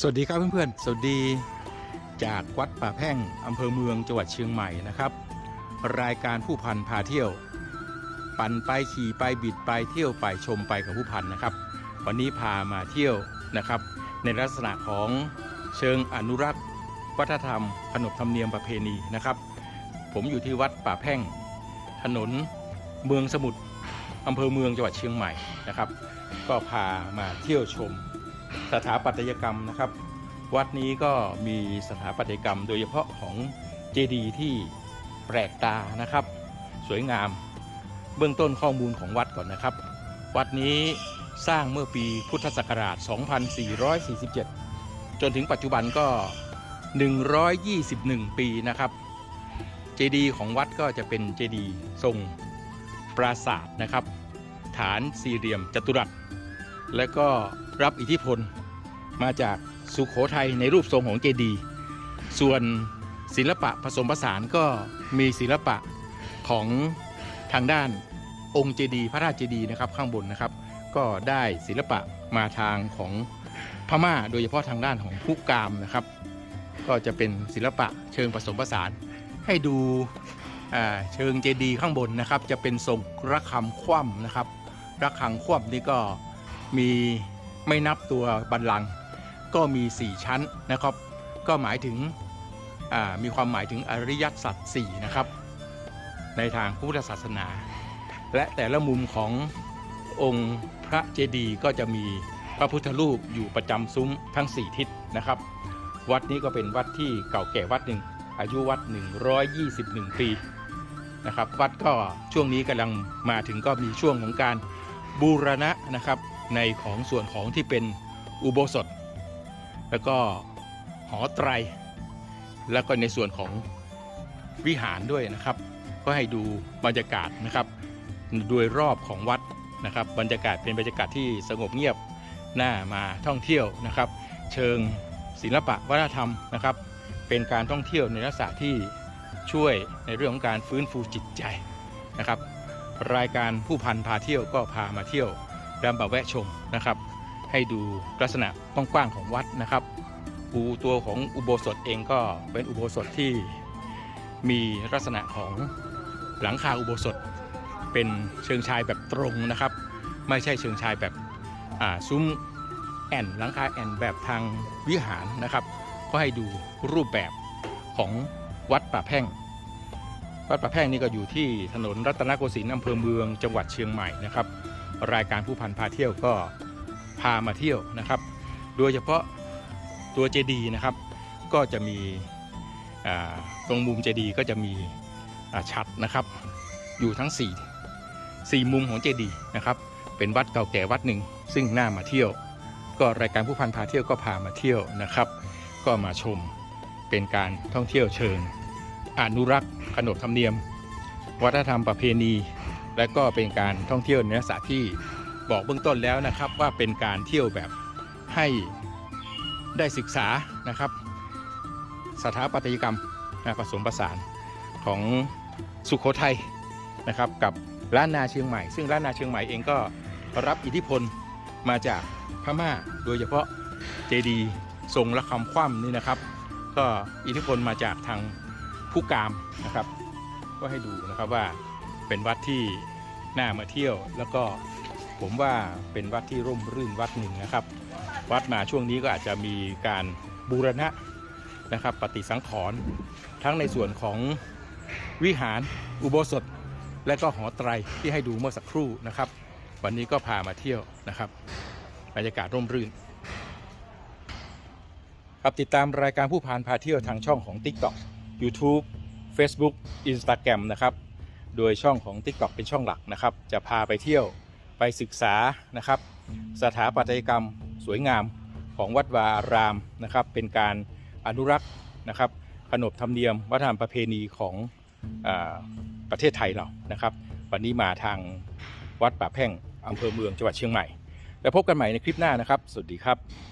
สวัสดีครับเพื่อนๆ สวัสดี จากวัดป่าแพ่งอำเภอเมืองจังหวัดเชียงใหม่นะครับ รายการผู้พันพาเที่ยว ปั่นไปขี่ไปบิดไปเที่ยวไปชมไปกับผู้พันนะครับ วันนี้พามาเที่ยวนะครับ ในลักษณะของเชิงอนุรักษ์ วัฒนธรรมขนบธรรมเนียมประเพณีนะครับ ผมอยู่ที่วัดป่าแพ่ง ถนนเมืองสมุทรอำเภอเมืองจังหวัดเชียงใหม่นะครับ ก็พามาเที่ยวชม สถาปัตยกรรมนะครับ วัดนี้ก็มีสถาปัตยกรรม โดยเฉพาะของเจดีย์ที่แปลกตานะครับ สวยงาม เบื้องต้นข้อมูลของวัดก่อนนะครับ วัดนี้สร้างเมื่อปีพุทธศักราช 2447 จนถึงปัจจุบันก็ 121 ปีนะครับ เจดีย์ของวัดก็จะเป็นเจดีย์ทรงปราสาทนะครับ ฐานสี่เหลี่ยมจัตุรัส และก็รับอิทธิพลมาจากสุขโขทัยในรูปทรงของเจดีย์ส่วนศิลปะผสมผสานก็มีศิลปะของทางด้านองค์เจดีย์พระราชเจดีย์นะครับข้างบนนะครับ ก็ได้ศิลปะมาทางของพม่าโดยเฉพาะทางด้านของผู้กามนะครับ ก็จะเป็นศิลปะเชิงผสมผสาน ให้ดูเชิงเจดีย์ข้างบนนะครับ จะเป็นทรงระฆังคว่ำนะครับระฆังคว่ำนี่ก็ มีไม่นับตัวบัลลัง ก็มี 4 ชั้นนะครับ ก็หมายถึงมีความหมายถึงอริยสัจสี่นะครับ ในทางพุทธศาสนา และแต่ละมุมขององค์พระเจดีย์ก็จะมีพระพุทธรูปอยู่ประจำซุ้มทั้ง 4 ทิศนะครับ วัดนี้ก็เป็นวัดที่เก่าแก่วัดหนึ่ง อายุวัด 121 ปีนะครับ วัดก็ช่วงนี้กำลังมาถึงก็มีช่วงของการบูรณะนะครับ ในของส่วนของที่เป็นอุโบสถ แล้วก็หอไตร แล้วก็ในส่วนของวิหารด้วยนะครับ ก็ให้ดูบรรยากาศนะครับ โดยรอบของวัดนะครับ บรรยากาศเป็นบรรยากาศที่สงบเงียบน่ามาท่องเที่ยวนะครับ เชิงศิลปะวัฒนธรรมนะครับ เป็นการท่องเที่ยวในลักษณะที่ช่วยในเรื่องของการฟื้นฟูจิตใจนะครับ รายการผู้พันพาเที่ยวก็พามาเที่ยว และมาแวะชมนะครับ ให้ดูลักษณะกว้างๆของวัดนะครับอูตัวของอุโบสถเองก็เป็นอุโบสถที่มีลักษณะของหลังคาอุโบสถ เป็นเชิงชายแบบตรงนะครับ ไม่ใช่เชิงชายแบบซุ้มแอนหลังคาแอนแบบทางวิหารนะครับ ก็ให้ดูรูปแบบของวัดป่าแพ่ง วัดประแพงนี่ก็อยู่ที่ถนนรัตนโกสินทร์อำเภอเมืองจังหวัดเชียงใหม่นะครับ รายการผู้พันพาเที่ยวก็พามาเที่ยวนะครับ โดยเฉพาะตัวเจดีย์นะครับ ก็จะมีตรงมุมเจดีย์ก็จะมีอ่าฉัดนะครับ อยู่ทั้ง 4 4 มุมของเจดีย์นะครับ เป็นวัดเก่าแก่วัดหนึ่งซึ่งน่ามาเที่ยว ก็รายการผู้พันพาเที่ยวก็พามาเที่ยวนะครับ ก็มาชมเป็นการท่องเที่ยวเชิงอนุรักษ์ขนบธรรมเนียม วัฒนธรรมประเพณี และก็เป็นการท่องเที่ยวในลักษณะที่บอกเบื้องต้นแล้วนะครับ ว่าเป็นการเที่ยวแบบให้ได้ศึกษานะครับ สถาปัตยกรรมนะผสมผสานของสุขโขทัยนะครับ กับล้านนาเชียงใหม่ ซึ่งล้านนาเชียงใหม่เองก็รับอิทธิพลมาจากพม่า โดยเฉพาะเจดีทรงระคำคว่ำนี่นะครับ ก็อิทธิพลมาจากทางผู้กามนะครับ ก็ให้ดูนะครับว่า เป็นวัดที่น่ามาเที่ยว แล้วก็ผมว่าเป็นวัดที่ร่มรื่นวัดหนึ่งนะครับ วัดมาช่วงนี้ก็อาจจะมีการบูรณะนะครับปฏิสังขรณ์ทั้งในส่วนของวิหารอุโบสถ และก็หอไตรที่ให้ดูเมื่อสักครู่นะครับ วันนี้ก็พามาเที่ยวนะครับบรรยากาศร่มรื่นครับติดตามรายการผู้พานพาเที่ยวทางช่องของ TikTok YouTube Facebook Instagram นะครับ โดยช่องของ TikTok เป็นช่องหลักนะครับ จะพาไปเที่ยวไปศึกษานะครับ สถาปัตยกรรมสวยงามของวัดวาอารามนะครับ เป็นการอนุรักษ์นะครับขนบธรรมเนียมวัฒนธรรมประเพณีของอประเทศไทยเรานะครับ วันนี้มาทางวัดป่าแพ่งอำเภอเมืองจังหวัดเชียงใหม่ แล้วพบกันใหม่ในคลิปหน้านะครับ สวัสดีครับ